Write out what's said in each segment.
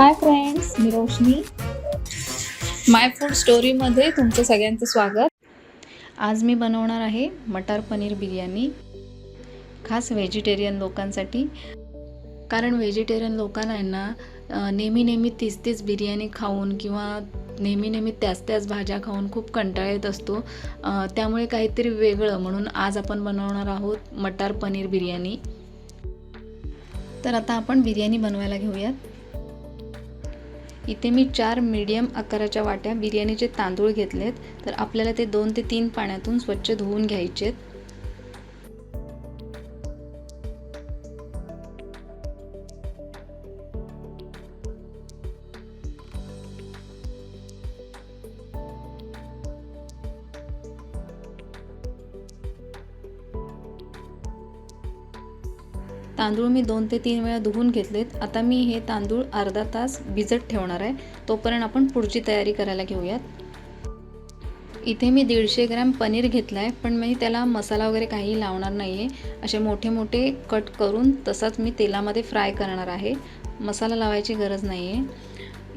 Hi friends मी रोशनी. माय food स्टोरीमध्ये तुमचं सगळ्यांचं स्वागत. आज मी बनवणार आहे मटार पनीर बिर्याणी खास व्हेजिटेरियन लोकांसाठी. कारण व्हेजिटेरियन लोकांना आहे ना नेहमी नेहमी तीच तीच बिर्याणी खाऊन किंवा नेहमी नेहमी त्याच त्याच भाज्या खाऊन खूप कंटाळा येत असतो. त्यामुळे काहीतरी वेगळं म्हणून आज आपण बनवणार आहोत मटार पनीर बिर्याणी. तर आता आपण बिर्याणी बनवायला घेऊयात. इथे मी चार मीडियम आकाराच्या वाट्या बिर्याणीचे तांदूळ घेतलेत तर आपल्याला ते दोन ते तीन पाण्यातून स्वच्छ धुवून घ्यायचेत. तांदूळ मी दोन ते तीन वेळा धुवून घेतलेत. आता मी हे तांदूळ अर्धा तास भिजत ठेवणार आहे. तोपर्यंत आपण पुढची तयारी करायला घेऊयात. इथे मी दीडशे ग्रॅम पनीर घेतला आहे पण मी त्याला मसाला वगैरे काही लावणार नाही आहे असे मोठे मोठे कट करून तसाच मी तेलामध्ये फ्राय करणार आहे. मसाला लावायची गरज नाही आहे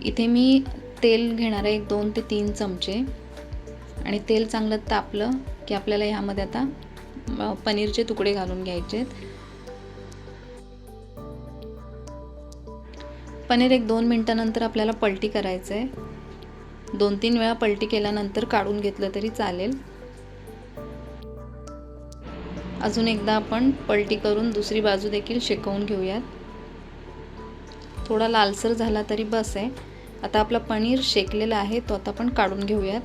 इथे मी तेल घेणार आहे एक दोन ते तीन चमचे. आणि तेल चांगलं तापलं की आपल्याला ह्यामध्ये आता पनीरचे तुकडे घालून घ्यायचे आहेत पनीर एक दोन मिनटानंतर आपल्याला पलटी करायचं आहे दोन तीन वेळा पलटी केल्यानंतर काढून घेतलं तरी चालेल. अजून एकदा आपण पलटी करून दुसरी बाजू देखील शेकवून घेऊयात. थोडा लालसर झाला तरी बस आहे. आता आपला पनीर शेकलेला आहे तो आता आपण काढून घेऊयात.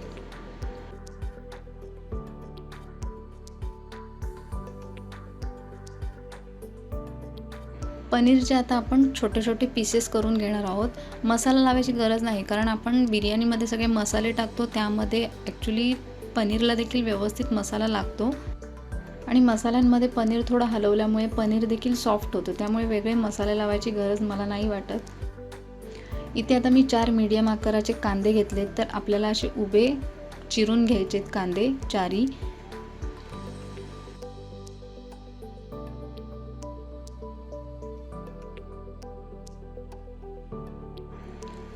पनीरचे आता आपण छोटे छोटे पीसेस करून घेणार आहोत मसाला लावायची गरज नाही कारण आपण बिर्याणीमध्ये सगळे मसाले टाकतो त्यामध्ये ॲक्च्युली पनीरला देखील व्यवस्थित मसाला लागतो. आणि मसाल्यांमध्ये पनीर थोडं हलवल्यामुळे पनीर देखील सॉफ्ट होतं त्यामुळे वेगळे मसाले लावायची गरज मला नाही वाटत. इथे आता मी चार मीडियम आकाराचे कांदे घेतलेत तर आपल्याला असे उभे चिरून घ्यायचेत कांदे चारी.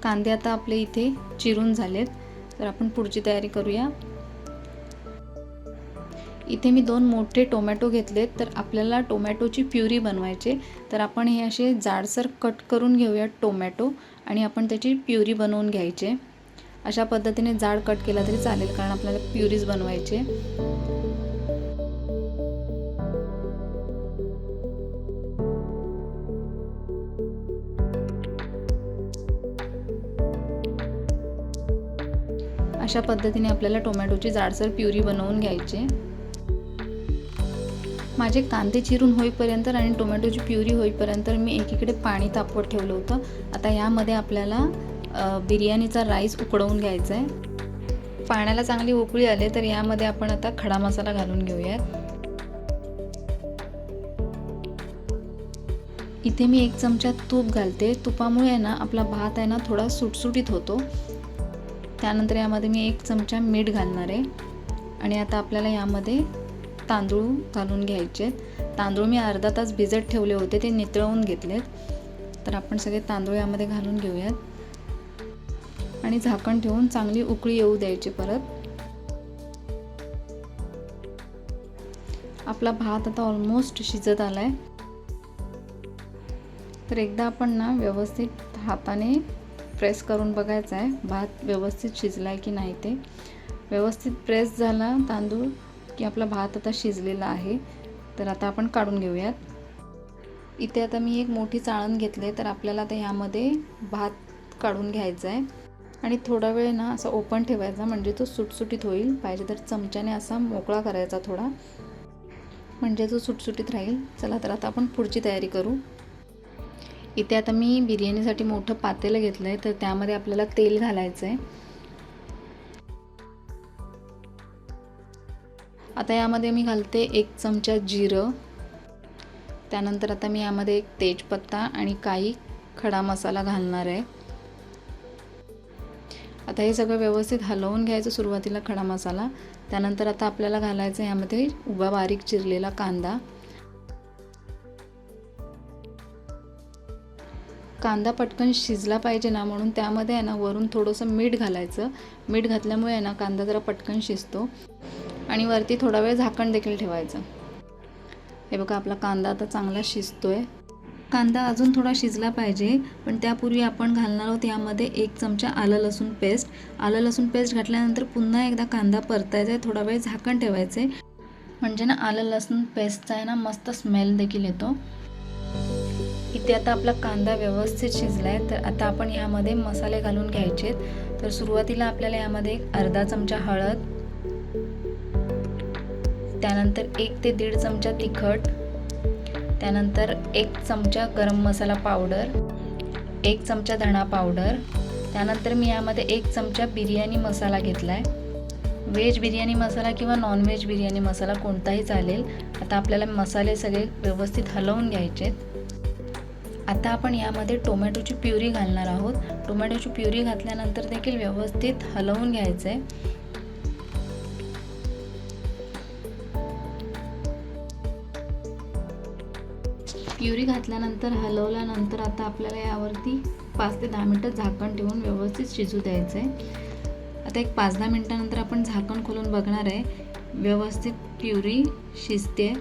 कांदे आता आपले इथे चिरून झालेत. तर आपण पुढची तयारी करूया. इथे मी दोन मोठे टोमॅटो घेतलेत. तर आपल्याला टोमॅटोची प्युरी बनवायचे तर आपण हे असे जाडसर कट करून घेऊया टोमॅटो आणि आपण त्याची प्युरी बनवून घ्यायचे अशा पद्धतीने जाड कट केला तरी चालेल कारण आपल्याला प्युरीज बनवायचे अशा पद्धतीने आपल्याला टोमॅटोची जाडसर प्युरी बनवून घ्यायची. माझे कांदे चिरून होईपर्यंत आणि टोमॅटोची प्युरी होईपर्यंत मी एकीकडे पाणी तापवत ठेवलं होतं. आता यामध्ये आपल्याला बिर्याणीचा राईस उकडवून घ्यायचा आहे. पाण्याला चांगली उकळी आले तर यामध्ये आपण आता खडा मसाला घालून घेऊयात. इथे मी एक चमचा तूप घालते. तुपामुळे ना आपला भात आहे ना थोडा सुटसुटीत होतो. त्यानंतर यामध्ये मी एक चमचा मीठ घालणार आहे. आणि आता आपल्याला यामध्ये तांदूळ घालून घ्यायचे तांदूळ मी अर्धा तास भिजत ठेवले होते ते नितळवून घेतलेत. तर आपण सगळे तांदूळ यामध्ये घालून घेऊयात. आणि झाकण ठेवून चांगली उकळी येऊ द्यायची परत. आपला भात आता ऑलमोस्ट शिजत आला आहे तर एकदा आपण ना व्यवस्थित हाताने प्रेस करून बघायचा आहे. भात व्यवस्थित शिजला आहे की नाही ते. व्यवस्थित प्रेस झाला तांदूळ की आपला भात आता शिजलेला आहे. तर आता आपण काढून घेऊयात. इथे आता मी एक मोठी चाळण घेतले तर आपल्याला आता ह्यामध्ये भात काढून घ्यायचा आहे. आणि थोडा वेळ ना असा ओपन ठेवायचा म्हणजे तो सुटसुटीत होईल. पाहिजे तर चमच्याने असा मोकळा करायचा थोडा. म्हणजे तो सुटसुटीत राहील. चला तर आता आपण पुढची तयारी करू. इथे आता मी बिर्याणीसाठी मोठं पातेलं घेतलं आहे तर त्यामध्ये आपल्याला तेल घालायचं आहे आता यामध्ये मी घालते एक चमचा जिरं. त्यानंतर आता मी यामध्ये एक तेजपत्ता आणि काही खडा मसाला घालणार आहे. आता हे सगळं व्यवस्थित हलवून घ्यायचं सुरुवातीला खडा मसाला. त्यानंतर आता आपल्याला घालायचं यामध्ये उभा बारीक चिरलेला कांदा. कांदा पटकन शिजला पाहिजे ना म्हणून त्यामध्ये आहे ना वरून थोडंसं मीठ घालायचं. मीठ घातल्यामुळे आहे ना कांदा जरा पटकन शिजतो. आणि वरती थोडा वेळ झाकण देखील ठेवायचं. हे बघा आपला कांदा आता चांगला शिजतोय. कांदा अजून थोडा शिजला पाहिजे पण त्यापूर्वी आपण घालणार आहोत यामध्ये एक चमचा आलं लसूण पेस्ट. आलं लसूण पेस्ट घातल्यानंतर पुन्हा एकदा कांदा परतायचा आहे थोडा वेळ झाकण ठेवायचं आहे म्हणजे ना आलं लसूण पेस्टचा आहे ना मस्त स्मेल देखील येतो. इथे आता आपला कांदा व्यवस्थित शिजला आहे तर आता आपण ह्यामध्ये मसाले घालून घ्यायचे तर सुरुवातीला आपल्याला यामध्ये एक अर्धा चमचा हळद त्यानंतर एक ते दीड चमचा तिखट त्यानंतर एक चमचा गरम मसाला पावडर एक चमचा धणा पावडर त्यानंतर मी यामध्ये एक चमचा बिर्याणी मसाला घेतला आहे व्हेज बिर्याणी मसाला किंवा नॉन व्हेज बिर्याणी मसाला कोणताही चालेल. आता आपल्याला मसाले सगळे व्यवस्थित हलवून घ्यायचे आता आपण यामध्ये टोमॅटोची प्युरी घालणार आहोत. टोमॅटोची प्युरी घातल्यानंतर देखील व्यवस्थित हलवून घ्यायचं आहे प्युरी घातल्यानंतर हलवल्यानंतर आता आपल्याला यावरती पाच ते दहा मिनटं झाकण ठेवून व्यवस्थित शिजू द्यायचं आहे आता एक पाच दहा मिनटानंतर आपण झाकण खोलून बघणार आहे. व्यवस्थित प्युरी शिजते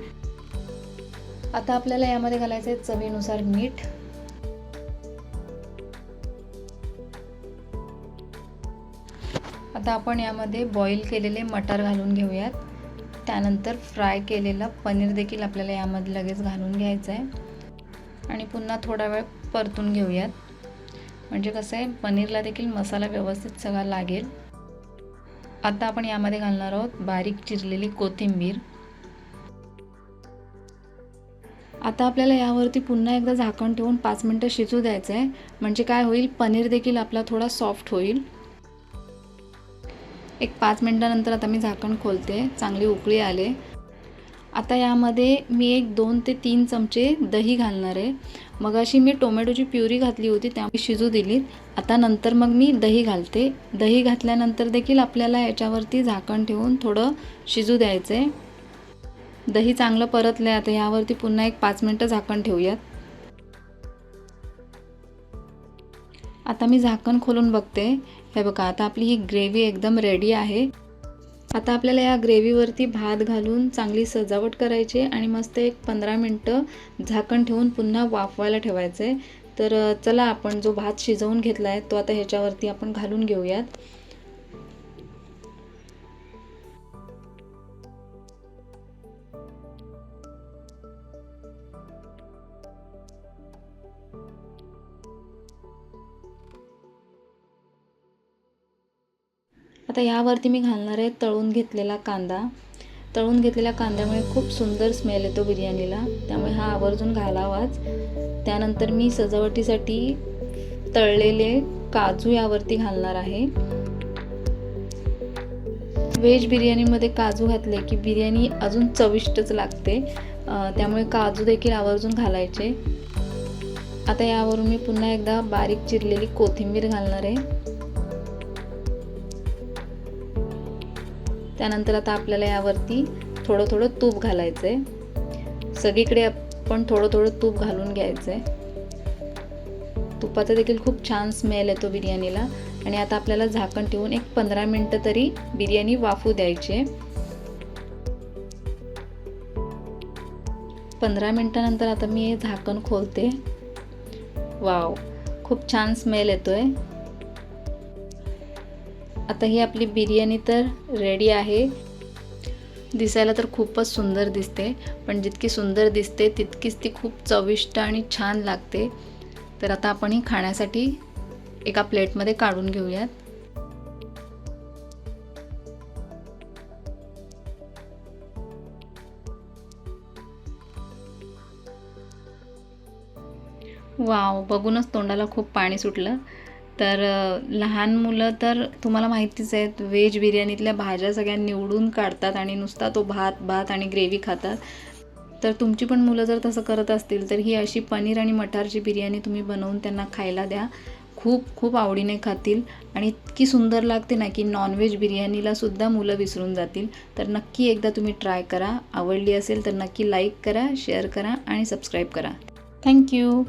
आता आपल्याला यामध्ये घालायचं आहे चवीनुसार मीठ. आता आपण यामध्ये बॉईल केलेले मटार घालून घेऊयात. त्यानंतर फ्राय केलेलं पनीर देखील आपल्याला यामध्ये लगेच घालून घ्यायचं आहे आणि पुन्हा थोडा वेळ परतून घेऊयात. म्हणजे कसं आहे पनीरला देखील मसाला व्यवस्थित सगळा लागेल. आता आपण यामध्ये घालणार आहोत बारीक चिरलेली कोथिंबीर. आता आपल्याला यावरती पुन्हा एकदा झाकण ठेवून पाच मिनटं शिजू द्यायचं आहे म्हणजे काय होईल पनीर देखील आपला थोडा सॉफ्ट होईल. एक पाच मिनटानंतर आता मी झाकण खोलते. चांगली उकळी आले. आता यामध्ये मी एक दोन ते तीन चमचे दही घालणार आहे. मग अशी मी टोमॅटोची प्युरी घातली होती त्यामुळे शिजू दिली. आता नंतर मग मी दही घालते. दही घातल्यानंतर देखील आपल्याला याच्यावरती झाकण ठेवून थोडं शिजू द्यायचं आहे दही चांगलं परतलं आहे आता यावरती पुन्हा एक पाच मिनटं झाकण ठेवूयात. आता मी झाकण खोलून बघते. हे बघा आता आपली ही ग्रेव्ही एकदम रेडी आहे. आता आपल्याला या ग्रेव्हीवरती भात घालून चांगली सजावट करायची आणि मस्त एक पंधरा मिनटं झाकण ठेवून पुन्हा वाफवायला ठेवायचं आहे तर चला आपण जो भात शिजवून घेतला आहे तो आता ह्याच्यावरती आपण घालून घेऊयात. आता यावरती मी घालणार आहे तळून घेतलेला कांदा. तळून घेतलेल्या कांद्यामुळे खूप सुंदर स्मेल येतो बिर्याणीला. त्यामुळे हा आवर्जून घालावाच. त्यानंतर मी सजावटीसाठी तळलेले काजू यावरती घालणार आहे. व्हेज बिर्याणीमध्ये काजू घातले की बिर्याणी अजून चविष्टच लागते. त्यामुळे काजू देखील आवर्जून घालायचे. आता यावरून मी पुन्हा एकदा बारीक चिरलेली कोथिंबीर घालणार आहे. त्यानंतर आता आपल्याला यावरती थोडं थोडं तूप घालायचं आहे सगळीकडे आपण थोडं थोडं तूप घालून घ्यायचं आहे तुपाचा देखील खूप छान स्मेल येतो बिर्याणीला. आणि आता आपल्याला झाकण ठेवून एक पंधरा मिनटं तरी बिर्याणी वाफू द्यायची आहे. पंधरा मिनटानंतर आता मी हे झाकण खोलते. वाव खूप छान स्मेल येतोय. आता ही आपली बिर्याणी तर रेडी आहे. दिसायला तर खूपच सुंदर दिसते पण जितकी सुंदर दिसते तितकीच ती खूप चविष्ट आणि छान लागते. तर आता आपण ही खाण्यासाठी एका प्लेटमध्ये काढून घेऊयात. वाव बघूनच तोंडाला खूप पाणी सुटलं. तर लहान मुलं तर तुम्हाला माहितीच आहेत व्हेज बिर्याणीतल्या भाज्या सगळ्या निवडून काढतात आणि नुसता तो भात भात आणि ग्रेव्ही खातात. तर तुमची पण मुलं जर तसं करत असतील तर ही अशी पनीर आणि मटारची बिर्याणी तुम्ही बनवून त्यांना खायला द्या. खूप खूप आवडीने खातील आणि इतकी सुंदर लागते ना की नॉनव्हेज बिर्याणीलासुद्धा मुलं विसरून जातील. तर नक्की एकदा तुम्ही ट्राय करा. आवडली असेल तर नक्की लाईक करा शेअर करा आणि सबस्क्राईब करा. थँक्यू